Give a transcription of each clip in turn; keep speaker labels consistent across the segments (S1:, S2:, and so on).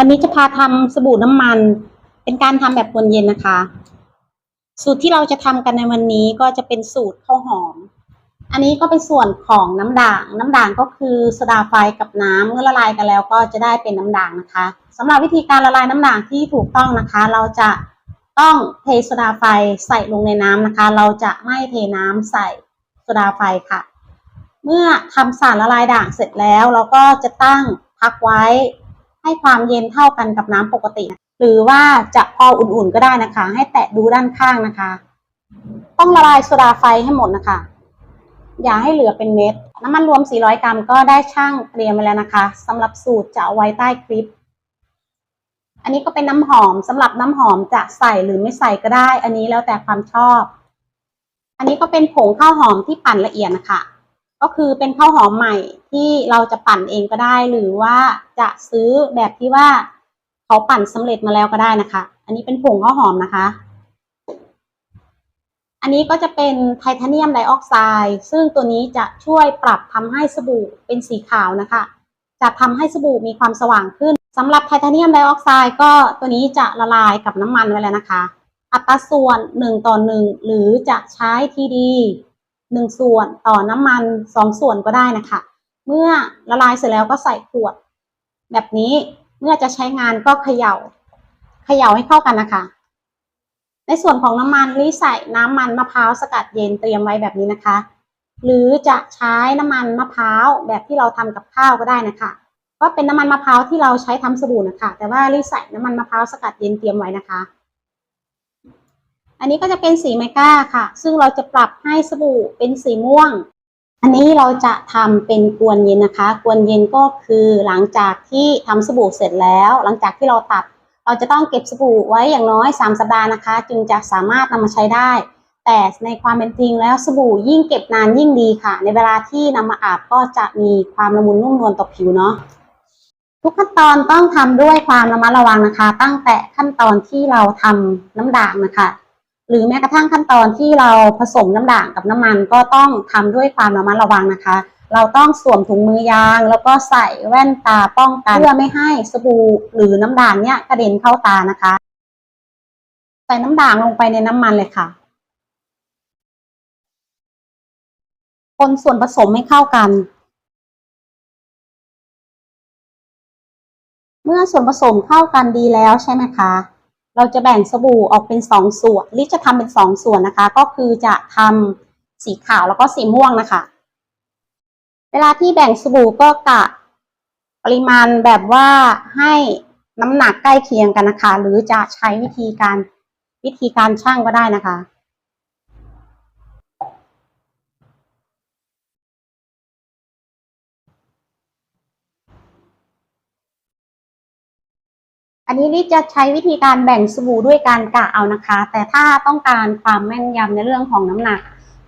S1: วันนี้จะพาทำสบู่น้ำมัน เป็นการทำแบบวนเย็นนะคะ สูตรที่เราจะทำกันในวันนี้ก็จะเป็นสูตรข้าวหอม อันนี้ก็เป็นส่วนของน้ำด่าง น้ำด่างก็คือโซดาไฟกับน้ำเมื่อละลายกันแล้วก็จะได้เป็นน้ำด่างนะคะสำหรับวิธีการละลายน้ำด่างที่ถูกต้องนะคะ เราจะต้องเทโซดาไฟใส่ลงในน้ำนะคะ เราจะไม่เทน้ำใส่โซดาไฟค่ะ เมื่อทำสารละลายด่างเสร็จแล้ว เราก็จะตั้งพักไว้ ให้ความเย็นเท่ากันกับน้ำปกติ หรือว่าจะพออุ่นๆก็ได้นะคะ ให้แตะดูด้านข้างนะคะ ต้องละลายโซดาไฟให้หมดนะคะ อย่าให้เหลือเป็นเม็ด น้ำมันรวม 400 กรัมก็ได้ช่างเตรียมไว้แล้วนะคะสำหรับสูตรจะเอาไว้ใต้คลิป อันนี้ก็เป็นน้ำหอมสำหรับน้ำหอมจะใส่หรือไม่ใส่ก็ได้ อันนี้แล้วแต่ความชอบ อันนี้ก็เป็นผงข้าวหอมที่ปั่นละเอียดนะคะ ก็คือเป็นข้าวหอมใหม่ที่เราจะปั่นเองก็ได้ หรือว่าจะซื้อแบบที่ว่าเขาปั่นสำเร็จมาแล้วก็ได้นะคะ อันนี้เป็นผงข้าวหอมนะคะ อันนี้ก็จะเป็นไทเทเนียมไดออกไซด์ซึ่งตัวนี้จะช่วยปรับทำให้สบู่เป็นสีขาวนะคะ จะทำให้สบู่มีความสว่างขึ้นสำหรับไทเทเนียมไดออกไซด์ก็ตัวนี้จะละลายกับน้ำมันไว้แล้วนะคะ อัตราส่วน1ต่อ1หรือจะใช้ทีดี 1 ส่วนต่อน้ำมัน 2 ส่วนก็ได้นะคะ เมื่อละลายเสร็จแล้วก็ใส่ขวด แบบนี้เมื่อจะใช้งานก็เขย่าเขย่าให้เข้ากันนะคะ ในส่วนของน้ำมันนี่ใส่น้ำมันมะพร้าวสกัดเย็นเตรียมไว้แบบนี้นะคะ หรือจะใช้น้ำมันมะพร้าวแบบที่เราทำกับข้าวก็ได้นะคะก็เป็นน้ำมันมะพร้าวที่เราใช้ทำสบู่นะคะ แต่ว่ารีใส่น้ำมันมะพร้าวสกัดเย็นเตรียมไว้นะคะ อันนี้ก็จะเป็นสีไมก้าค่ะ ซึ่งเราจะปรับให้สบู่เป็นสีม่วง อันนี้เราจะทำเป็นกวนเย็นนะคะ กวนเย็นก็คือหลังจากที่ทำสบู่เสร็จแล้ว หลังจากที่เราตัด เราจะต้องเก็บสบู่ไว้อย่างน้อย 3 สัปดาห์นะคะ จึงจะสามารถนำมาใช้ได้ แต่ในความเป็นจริงแล้วสบู่ยิ่งเก็บนานยิ่งดีค่ะ ในเวลาที่นำมาอาบก็จะมีความละมุนนุ่มนวลต่อผิวเนาะทุกขั้นตอนต้องทำด้วยความระมัดระวังนะคะ ตั้งแต่ขั้นตอนที่เราทำน้ำด่างนะคะ หรือแม้กระทั่งขั้นตอนที่เราผสมน้ำด่างกับน้ำมันก็ต้องทำด้วยความระมัดระวังนะคะ เราต้องสวมถุงมือยาง แล้วก็ใส่แว่นตาป้องกันเพื่อไม่ให้สบู่หรือน้ำด่างเนี่ยกระเด็นเข้าตานะคะใส่น้ำด่างลงไปในน้ำมันเลยค่ะ คนส่วนผสมให้เข้ากัน เมื่อส่วนผสมเข้ากันดีแล้วใช่ไหมคะ เราจะแบ่งสบู่ออกเป็นสองส่วน ลิจะทำเป็นสองส่วนนะคะ ก็คือจะทำสีขาวแล้วก็สีม่วงนะคะ เวลาที่แบ่งสบู่ก็กะปริมาณแบบว่าให้น้ำหนักใกล้เคียงกันนะคะ หรือจะใช้วิธีการวิธีการช่างก็ได้นะคะ อันนี้ลิจะใช้วิธีการแบ่งสบู่ด้วยการกะเอานะคะ แต่ถ้าต้องการความแม่นยำในเรื่องของน้ำหนัก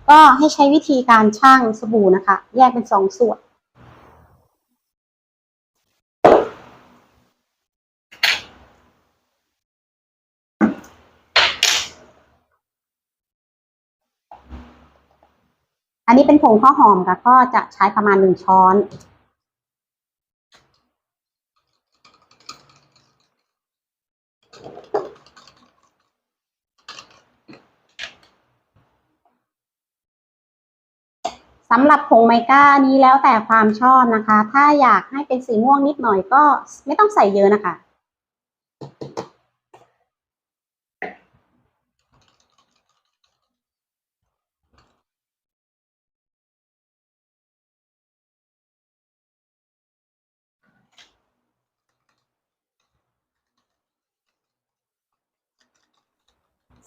S1: ก็ให้ใช้วิธีการช่างสบู่นะคะ แยกเป็นสองส่วนอันนี้เป็นผงข้าวหอมค่ะก็จะใช้ประมาณหนึ่งช้อน สำหรับผงไมก้านี้แล้วแต่ความชอบนะคะ ถ้าอยากให้เป็นสีม่วงนิดหน่อยก็ไม่ต้องใส่เยอะนะคะ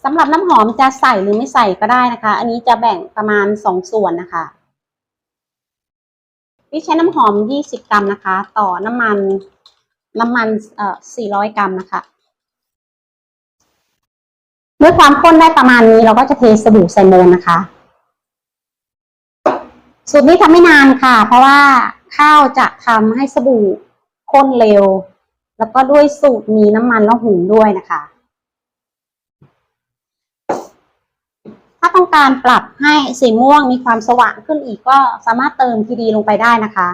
S1: สำหรับน้ำหอมจะใส่หรือไม่ใส่ก็ได้นะคะ อันนี้จะแบ่งประมาณสองส่วนนะคะ ที่ใช้น้ำหอม 20 กรัมนะคะ ต่อน้ำมันน้ำมันเอ่อ400 กรัมนะคะเมื่อความข้นได้ประมาณนี้เราก็จะเทสบู่ใส่โมนนะคะสูตรนี้ทำไม่นานค่ะ เพราะว่าข้าวจะทำให้สบู่ข้นเร็ว แล้วก็ด้วยสูตรมีน้ำมันและหุงด้วยนะคะ ถ้าต้องการปรับให้สีม่วงมีความสว่างขึ้นอีกก็สามารถเติมทีดีลงไปได้นะคะ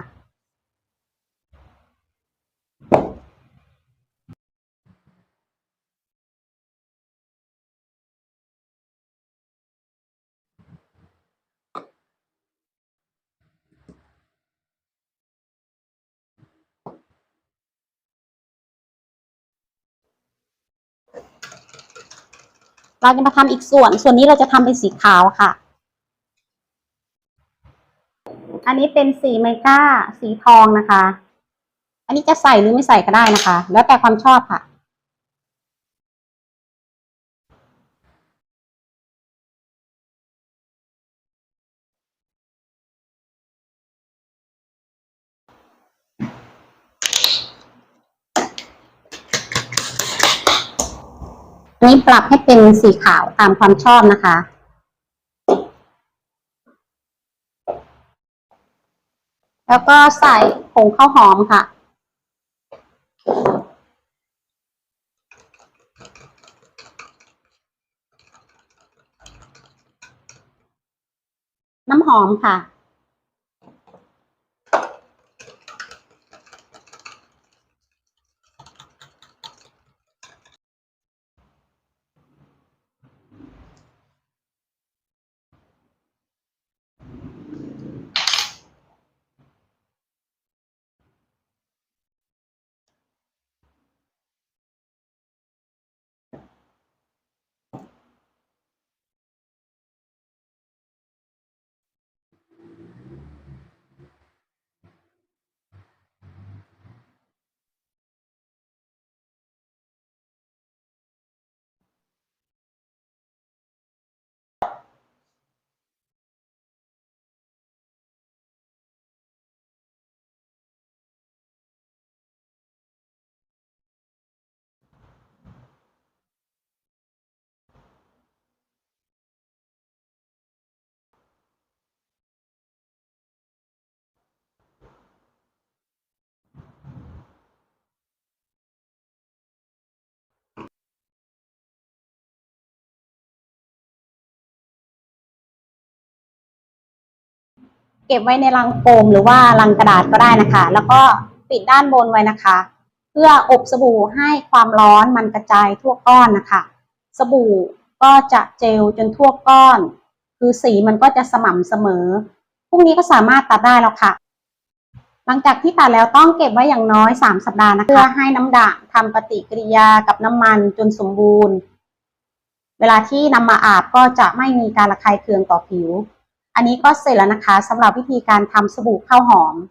S1: เราจะมาทำอีกส่วน ส่วนนี้เราจะทำเป็นสีขาวค่ะ อันนี้เป็นสีไมก้าสีทองนะคะ อันนี้จะใส่หรือไม่ใส่ก็ได้นะคะ แล้วแต่ความชอบค่ะ อั นี้ปรับให้เป็นสีขาวตามความชอบนะคะ แล้วก็ใส่ผงข้าวหอมค่ะ น้ำหอมค่ะ เก็บไว้ในลังโฟมหรือว่าลังกระดาษก็ได้นะคะ แล้วก็ปิดด้านบนไว้นะคะ เพื่ออบสบู่ให้ความร้อนมันกระจายทั่วก้อนนะคะ สบู่ก็จะเจลจนทั่วก้อน คือสีมันก็จะสม่ำเสมอพรุ่งนี้ก็สามารถตัดได้แล้วค่ะ หลังจากที่ตัดแล้วต้องเก็บไว้อย่างน้อย 3 สัปดาห์นะคะ เพื่อให้น้ำด่างทำปฏิกิริยากับน้ำมันจนสมบูรณ์ เวลาที่นำมาอาบก็จะไม่มีการระคายเคืองต่อผิว อันนี้ก็เสร็จแล้วนะคะสำหรับวิธีการทำสบู่ข้าวหอม